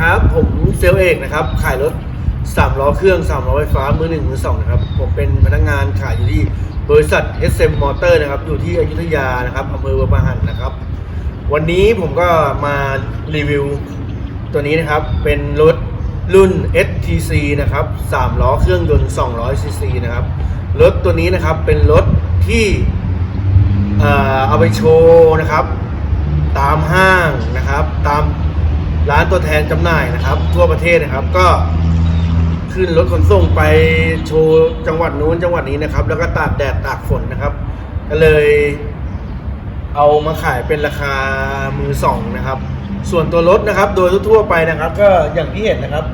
ครับ ผมเซลเอกนะครับ ขายรถ3ล้อเครื่อง3ล้อไฟฟ้า มือหนึ่งมือสองนะครับ ผมเป็นพนักงานขายอยู่ที่บริษัท SM Motor นะครับ อยู่ที่อยุธยานะครับอำเภอบางปะหันนะครับ วันนี้ผมก็มารีวิวตัวนี้นะครับ เป็นรถรุ่น STC นะครับ3ล้อเครื่องยนต์200 cc นะครับ รถตัวนี้นะครับเป็นรถที่เอ่อเอาไปโชว์นะครับ ตามห้างนะครับ ตาม ร้านตัวแทนจำหน่ายนะครับ ทั่วประเทศนะครับก็ขึ้นรถขนส่งไปโชว์จังหวัดนู้นจังหวัดนี้นะครับ แล้วก็ตากแดดตากฝนนะครับ ก็เลยเอามาขายเป็นราคามือสองนะครับ ส่วนตัวรถนะครับ โดยทั่วไปนะครับ ก็อย่างที่เห็นนะครับ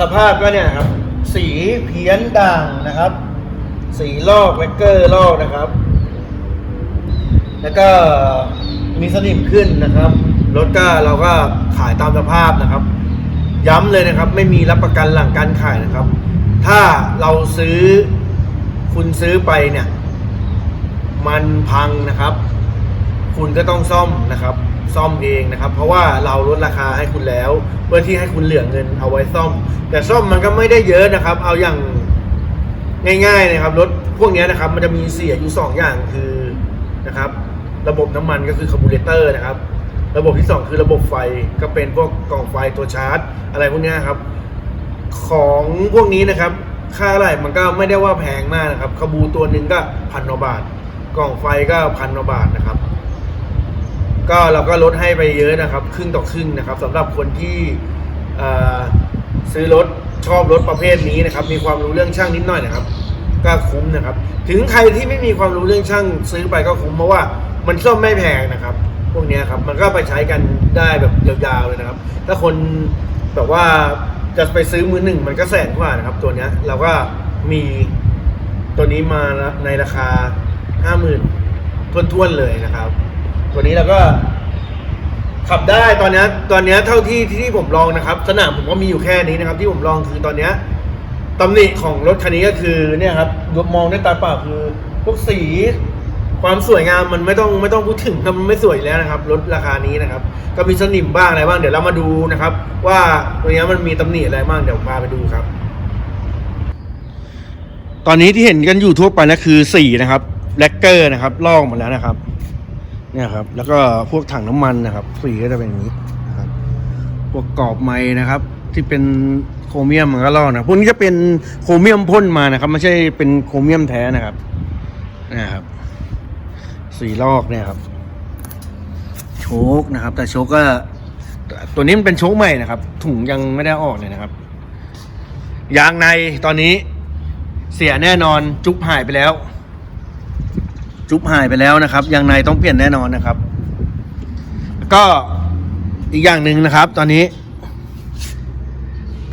สภาพก็เนี่ยครับ สีเพี้ยนด่างนะครับ สีลอกแวกเกอร์ลอกนะครับ แล้วก็มีสนิมขึ้นนะครับ รถก็เราก็ขายตามสภาพนะครับ ย้ำเลยนะครับ ไม่มีรับประกันหลังการขายนะครับ ถ้าเราซื้อคุณซื้อไปเนี่ย มันพังนะครับ คุณก็ต้องซ่อมนะครับ ซ่อมเองนะครับ เพราะว่าเราลดราคาให้คุณแล้ว เพื่อที่ให้คุณเหลือเงินเอาไว้ซ่อม แต่ซ่อมมันก็ไม่ได้เยอะนะครับ เอาอย่างง่ายๆนะครับรถพวกนี้นะครับมันจะมีเสียอยู่สองอย่างคือนะครับ ระบบน้ำมันก็คือคาร์บูเรเตอร์นะครับ ระบบที่สองคือระบบไฟก็เป็นพวกกล่องไฟตัวชาร์จ อะไรพวกนี้ครับ ของพวกนี้นะครับ ค่าอะไรมันก็ไม่ได้ว่าแพงมากนะครับคาบูตัวหนึ่งก็พันกว่าบาท กล่องไฟก็พันกว่าบาทนะครับ ก็เราก็ลดให้ไปเยอะนะครับ ครึ่งต่อครึ่งนะครับสำหรับคนที่ซื้อรถชอบรถประเภทนี้นะครับ มีความรู้เรื่องช่างนิดหน่อยนะครับ ก็คุ้มนะครับ ถึงใครที่ไม่มีความรู้เรื่องช่างซื้อไปก็คุ้มเพราะว่ามันซ่อมไม่แพงนะครับ พวกนี้ครับมันก็ไปใช้กันได้แบบยาวๆเลยนะครับ ถ้าคนแบบว่าจะไปซื้อมือหนึ่งมันก็แสนกว่านะครับ ตัวเนี้ยเราก็มีตัวนี้มาในราคาห้าหมื่นท้วนๆเลยนะครับ ตัวนี้เราก็ ขับได้ตอนนี้ตอนนี้เท่าที่ที่ผมลองนะครับ สนามผมก็มีอยู่แค่นี้นะครับ ที่ผมลองคือตอนนี้ตำหนิของรถคันนี้ก็คือเนี่ยครับมองด้วยตาเปล่าคือพวกสี ความสวยงามมันไม่ต้องไม่ต้องพูดถึงครับมันไม่สวยแล้วนะครับรถราคานี้นะครับ ก็มีสนิมบ้างอะไรบ้างเดี๋ยวเรามาดูนะครับ ว่าตัวนี้มันมีตำหนิอะไรบ้างเดี๋ยวพาไปดูครับ ตอนนี้ที่เห็นกันอยู่ทั่วไปนะคือสีนะครับแลกเกอร์นะครับลอกหมดแล้วนะครับ เนี่ยครับ แล้วก็พวกถังน้ำมันนะครับสีก็จะเป็นอย่างนี้นะครับพวกกรอบไม้นะครับ ที่เป็นโครเมียมมันก็ลอกนะพวกนี้จะเป็นโครเมียมพ่นมานะครับ ไม่ใช่เป็นโครเมียมแท้นะครับนะครับ สีลอกเนี่ยครับ โชคนะครับ แต่โชคก็ ตัวนี้มันเป็นโชคใหม่นะครับ ถุงยังไม่ได้ออกเลยนะครับ ยางในตอนนี้ เสียแน่นอนจุ๊บหายไปแล้ว จุ๊บหายไปแล้วนะครับ ยางในต้องเปลี่ยนแน่นอนนะครับ ก็อีกอย่างหนึ่งนะครับ ตอนนี้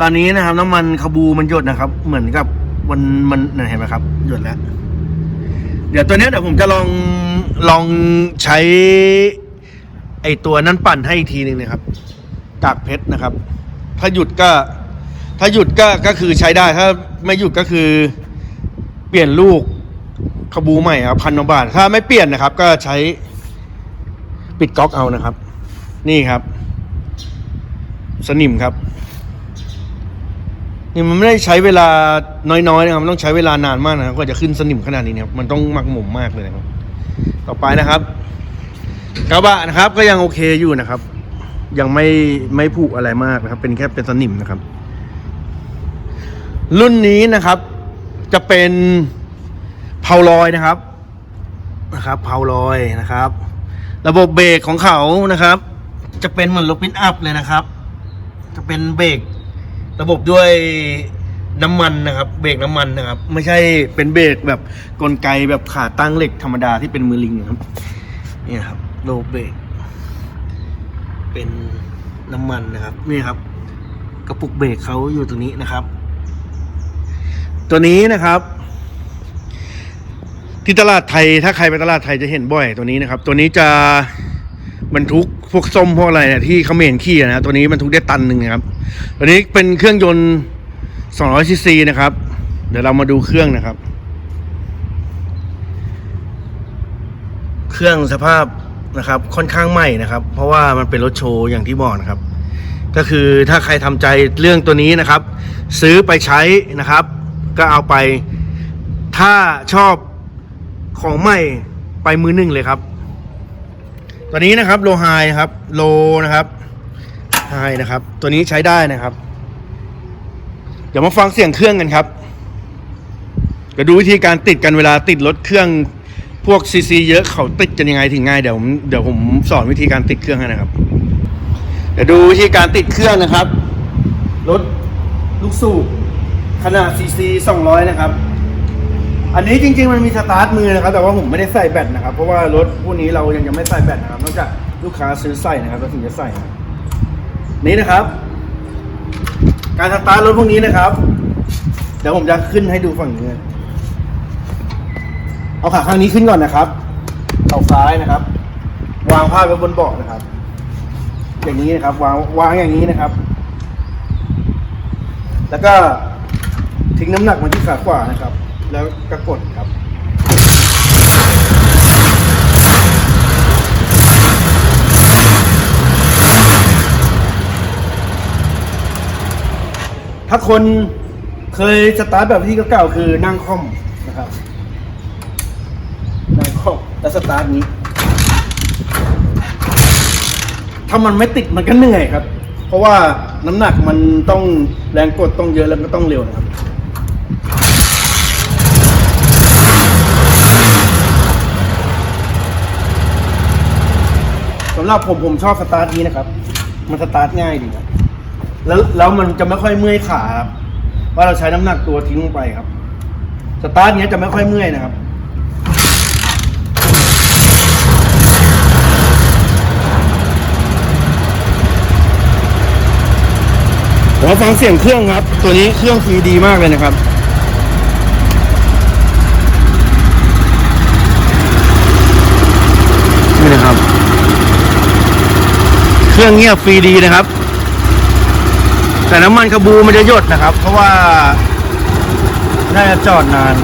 ตอนนี้นะครับ น้ำมันคาบูมันหยดนะครับ เหมือนกับมันมันเห็นไหมครับ หยดแล้ว เดี๋ยวตัวเนี้ยเดี๋ยวผมจะลองลองใช้ไอตัวนั้นปั่นให้อีกทีหนึ่งนะครับ กากเพชรนะครับ ถ้าหยุดก็ ถ้าหยุดก็ก็คือใช้ได้ถ้าไม่หยุดก็คือเปลี่ยนลูกขบูใหม่ครับพันกว่าบาทถ้าไม่เปลี่ยนนะครับ ก็ใช้ปิดก๊อกเอานะครับ นี่ครับ สนิมครับ นี่มันไม่ได้ใช้เวลาน้อยๆนะครับมันต้องใช้เวลานานมากนะครับกว่าจะขึ้นสนิมขนาดนี้นะครับมันต้องหมักหมมมากเลยนะครับต่อไปนะครับกระบะนะครับก็ยังโอเคอยู่นะครับ ยังไม่ไม่ผุอะไรมากนะครับ เป็นแค่เป็นสนิมนะครับ รุ่นนี้นะครับ จะเป็นเพาลอยนะครับนะครับเพาลอยนะครับ ระบบเบรกของเขานะครับ จะเป็นเหมือนรถปินอัพเลยนะครับ จะเป็นเบรก ระบบด้วยน้ำมันนะครับ เบรกน้ำมันนะครับ ไม่ใช่เป็นเบรกแบบกลไกแบบขาตั้งเหล็กธรรมดาที่เป็นมือลิงนะครับเนี่ยครับโลเบรกเป็นน้ำมันนะครับนี่ครับ กระปุกเบรกเขาอยู่ตรงนี้นะครับ ตัวนี้นะครับ ที่ตลาดไทยถ้าใครไปตลาดไทยจะเห็นบ่อยตัวนี้นะครับ ตัวนี้จะ บรรทุกพวกส้มพวกอะไรเนี่ยที่เขาเมนขี้นะตัวนี้บรรทุกได้ตันหนึ่งนะครับตัวนี้เป็นเครื่องยนต์200ซีซีนะครับ เดี๋ยวเรามาดูเครื่องนะครับ เครื่องสภาพนะครับ ค่อนข้างใหม่นะครับ เพราะว่ามันเป็นรถโชว์อย่างที่บอกนะครับ ก็คือถ้าใครทำใจเรื่องตัวนี้นะครับ ซื้อไปใช้นะครับ ก็เอาไป ถ้าชอบของใหม่ไปมือหนึ่งเลยครับ ตัวนี้นะครับโลไฮนะครับโลนะครับไฮนะครับ ตัวนี้ใช้ได้นะครับ เดี๋ยวมาฟังเสียงเครื่องกันครับก็ดูวิธีการติดกันเวลาติดรถเครื่องพวกซีซีเยอะเขาติดกันยังไงถึงง่ายเดี๋ยวผมเดี๋ยวผมสอนวิธีการติดเครื่องให้นะครับ เดี๋ยวดูวิธีการติดเครื่องนะครับรถลูกสูบขนาดซีซี200นะครับ อันนี้จริง ๆ มันมีสตาร์ทมือนะครับ แต่ว่าผมไม่ได้ใส่แบตนะครับ เพราะว่ารถพวกนี้เรายังยังไม่ใส่แบตนะครับ นอกจากลูกค้าซื้อใส่นะครับเราถึงจะใส่ นี่นะครับ การสตาร์ทรถพวกนี้นะครับ เดี๋ยวผมจะขึ้นให้ดูฝั่งนี้เอาขาข้างนี้ขึ้นก่อนนะครับเข่าซ้ายนะครับ วางผ้าไว้บนเบาะนะครับ อย่างนี้นะครับ วางวางอย่างนี้นะครับ แล้วก็ทิ้งน้ำหนักมาที่ขาขวานะครับ แล้วก็กดครับ ถ้าคนเคยสตาร์ทแบบที่เก่าๆคือนั่งค่อมนะครับ นั่งค่อมแล้วสตาร์ทนี้ ถ้ามันไม่ติดมันก็เหนื่อยครับ เพราะว่าน้ำหนักมันต้องแรงกดต้องเยอะแล้วก็ต้องเร็วนะครับำหรับผมผมชอบสตาร์ทนี้นะครับ มันสตาร์ทง่ายดีครับแล้วแล้วมันจะไม่ค่อยเมื่อยขาครับว่าเราใช้น้ำหนักตัวทิ้งลงไปครับ สตาร์ทเนี้ยจะไม่ค่อยเมื่อยนะครับผมฟังเสียงเครื่องครับ ตัวนี้เครื่องฟรีดีมากเลยนะครับ นี่นะครับ เค รื่องเงียบฟรีดีนะครับ แต่น้ำมันขบูมันจะหยดนะครับ เพราะว่าน่าจะจอดนาน